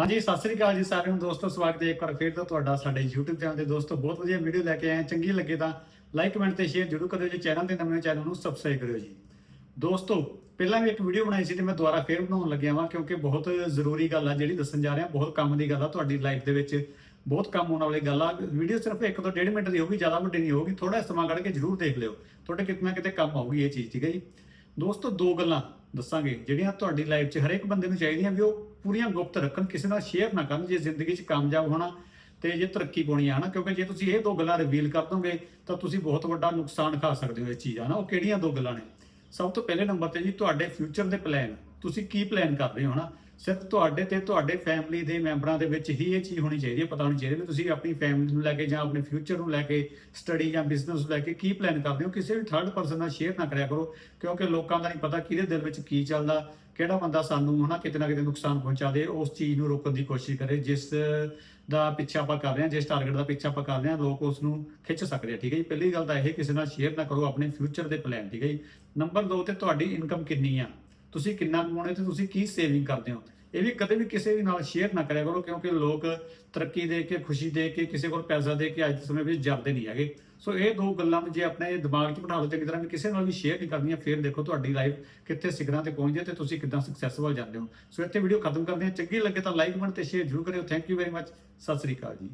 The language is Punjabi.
ਹਾਂਜੀ, ਸਤਿ ਸ੍ਰੀ ਅਕਾਲ ਜੀ ਸਾਰਿਆਂ ਨੂੰ ਦੋਸਤੋ, ਸਵਾਗਤ ਹੈ ਇੱਕ ਵਾਰ ਫਿਰ ਤੋਂ ਤੁਹਾਡਾ ਸਾਡੇ YouTube ਚੈਨਲ ਤੇ। ਦੋਸਤੋ, ਬਹੁਤ ਵਧੀਆ ਵੀਡੀਓ ਲੈ ਕੇ ਆਏ ਚੰਗੀ ਲੱਗੇ ਤਾਂ ਲਾਈਕ ਕਮੈਂਟ ਤੇ ਸ਼ੇਅਰ ਜ਼ਰੂਰ ਕਰਿਓ ਜੀ। ਚੈਨਲ ਤੇ ਨਵੇਂ ਚੈਨਲ ਨੂੰ ਸਬਸਕ੍ਰਾਈਬ ਕਰਿਓ ਜੀ। ਦੋਸਤੋ, ਪਹਿਲਾਂ ਵੀ ਇੱਕ ਵੀਡੀਓ ਬਣਾਈ ਸੀ ਤੇ ਮੈਂ ਦੁਬਾਰਾ ਫੇਰ ਬਣਾਉਣ ਲੱਗਿਆ ਵਾਂ, ਕਿਉਂਕਿ ਬਹੁਤ ਜ਼ਰੂਰੀ ਗੱਲ ਆ ਜਿਹੜੀ ਦੱਸਣ ਜਾ ਰਿਹਾ। ਬਹੁਤ ਕੰਮ ਦੀ ਗੱਲ ਆ, ਤੁਹਾਡੀ ਲਾਈਫ ਦੇ ਵਿੱਚ ਬਹੁਤ ਕੰਮ ਆਉਣ ਵਾਲੀ ਗੱਲ ਆ। ਵੀਡੀਓ ਸਿਰਫ 1 ਤੋਂ 1.5 ਮਿੰਟ ਦੀ ਹੋਊਗੀ, ਜ਼ਿਆਦਾ ਵੱਡੀ ਨਹੀਂ ਹੋਊਗੀ। ਥੋੜਾ ਸਮਾਂ ਕੱਢ ਕੇ ਜ਼ਰੂਰ ਦੇਖ ਲਿਓ। ਤੁਹਾਡੇ ਕਿਤੇ ਨਾ ਕਿਤੇ ਕੰਮ ਆਊਗੀ ਇਹ ਚੀਜ਼, ਠੀਕ ਹੈ ਜੀ? ਦੋਸਤੋ, ਦੋ ਗੱਲਾਂ ਦੱਸਾਂਗੇ, ਜਿਹੜੀਆਂ ਤੁਹਾਡੀ ਲਾਈਫ 'ਚ ਹਰੇਕ ਬੰਦੇ ਨੂੰ ਚਾਹੀਦੀਆਂ ਵੀ ਉਹ ਪੂਰੀਆਂ ਗੁਪਤ ਰੱਖਣ, ਕਿਸੇ ਨਾਲ ਸ਼ੇਅਰ ਨਾ ਕਰਨ, ਜੇ ਜ਼ਿੰਦਗੀ 'ਚ ਕਾਮਯਾਬ ਹੋਣਾ ਤੇ ਜੇ ਤਰੱਕੀ ਪਾਉਣੀ ਆ ਨਾ, ਕਿਉਂਕਿ ਜੇ ਤੁਸੀਂ ਇਹ ਦੋ ਗੱਲਾਂ ਰਿਵੀਲ ਕਰ ਦੋਗੇ, ਤਾਂ ਤੁਸੀਂ ਬਹੁਤ ਵੱਡਾ ਨੁਕਸਾਨ ਖਾ ਸਕਦੇ ਹੋ ਇਸ ਚੀਜ਼ ਨਾ। ਉਹ ਕਿਹੜੀਆਂ ਦੋ ਗੱਲਾਂ ਨੇ? ਸਭ ਤੋਂ ਪਹਿਲੇ ਨੰਬਰ ਤੇ ਜੀ, ਤੁਹਾਡੇ ਫਿਊਚਰ ਦੇ ਪਲਾਨ ਤੁਸੀਂ ਕੀ ਪਲਾਨ ਕਰ ਰਹੇ ਹੋ ਨਾ? ਸਿਰਫ ਤੁਹਾਡੇ ਤੇ ਤੁਹਾਡੇ ਫੈਮਿਲੀ ਦੇ ਮੈਂਬਰਾਂ ਦੇ ਵਿੱਚ ਹੀ ਇਹ ਚੀਜ਼ ਹੋਣੀ ਚਾਹੀਦੀ ਹੈ, ਪਤਾ ਹੋਣੀ ਚਾਹੀਦੀ ਵੀ ਤੁਸੀਂ ਆਪਣੀ ਫੈਮਿਲੀ ਨੂੰ ਲੈ ਕੇ ਜਾਂ ਆਪਣੇ ਫਿਊਚਰ ਨੂੰ ਲੈ ਕੇ ਸਟੱਡੀ ਜਾਂ ਬਿਜ਼ਨਸ ਨੂੰ ਲੈ ਕੇ ਕੀ ਪਲਾਨ ਕਰਦੇ ਹੋ, ਕਿਸੇ ਵੀ ਥਰਡ ਪਰਸਨ ਨਾਲ ਸ਼ੇਅਰ ਨਾ ਕਰਿਆ ਕਰੋ, ਕਿਉਂਕਿ ਲੋਕਾਂ ਦਾ ਨਹੀਂ ਪਤਾ ਕਿਹਦੇ ਦਿਲ ਵਿੱਚ ਕੀ ਚੱਲਦਾ, ਕਿਹੜਾ ਬੰਦਾ ਸਾਨੂੰ ਹਨਾ ਕਿਤੇ ਨਾ ਕਿਤੇ ਨੁਕਸਾਨ ਪਹੁੰਚਾ ਦੇ, ਉਸ ਚੀਜ਼ ਨੂੰ ਰੋਕਣ ਦੀ ਕੋਸ਼ਿਸ਼ ਕਰੇ, ਜਿਸ ਦਾ ਪਿੱਛਾ ਆਪਾਂ ਕਰ ਰਹੇ ਹਾਂ, ਜਿਸ ਟਾਰਗੇਟ ਦਾ ਪਿੱਛਾ ਆਪਾਂ ਕਰ ਰਹੇ ਹਾਂ, ਲੋਕ ਉਸ ਨੂੰ ਖਿੱਚ ਸਕਦੇ ਆ, ਠੀਕ ਹੈ ਜੀ? ਪਹਿਲੀ ਗੱਲ ਤਾਂ ਇਹ, ਕਿਸੇ ਨਾਲ ਸ਼ੇਅਰ ਨਾ ਕਰੋ ਆਪਣੇ ਫਿਊਚਰ ਦੇ ਪਲਾਨ ਠੀਕ ਹੈ ਜੀ? ਨੰਬਰ 2 ਤੇ ਤੁਹਾਡੀ ਇਨਕਮ ਕਿੰਨੀ ਆ? ਤੁਸੀਂ ਕਿੰਨਾ ਕਮਾਉਣੇ ਤੇ ਤੁਸੀਂ ਕੀ ਸੇਵਿੰਗ ਕਰਦੇ ਹੋ? ਇਹ ਵੀ ਕਦੇ ਵੀ ਕਿਸੇ ਵੀ ਨਾਲ ਸ਼ੇਅਰ ਨਾ ਕਰਿਆ ਕਰੋ, ਕਿਉਂਕਿ ਲੋਕ ਤਰੱਕੀ ਦੇ ਕੇ, ਖੁਸ਼ੀ ਦੇ ਕੇ, ਕਿਸੇ ਕੋਲ ਪੈਸਾ ਦੇ ਕੇ ਅੱਜ ਦੇ ਸਮੇਂ ਵਿੱਚ ਜਾਂਦੇ ਨਹੀਂ ਹੈਗੇ। ਸੋ ਇਹ ਦੋ ਗੱਲਾਂ ਨੂੰ ਜੇ ਆਪਣੇ ਦਿਮਾਗ 'ਚ ਬਿਠਾ ਲਓ, ਚੰਗੀ ਤਰ੍ਹਾਂ ਵੀ ਕਿਸੇ ਨਾਲ ਵੀ ਸ਼ੇਅਰ ਨਹੀਂ ਕਰਨੀਆਂ, ਫਿਰ ਦੇਖੋ ਤੁਹਾਡੀ ਲਾਈਫ ਕਿੱਥੇ ਸਿਖਰਾਂ ਤੇ ਪਹੁੰਚਦੀ ਹੈ ਤੇ ਤੁਸੀਂ ਕਿੱਦਾਂ ਸਕਸੈਸਫੁਲ ਜਾਂਦੇ ਹੋ। ਸੋ ਇੱਥੇ ਵੀਡੀਓ ਖਤਮ ਕਰਦੇ ਹਾਂ। ਚੰਗੀ ਲੱਗੇ ਤਾਂ ਲਾਈਕ ਕਮੈਂਟ ਤੇ ਸ਼ੇਅਰ ਜ਼ਰੂਰ ਕਰਿਓ। Thank you very much Sat Sri ਅਕਾਲ ਜੀ।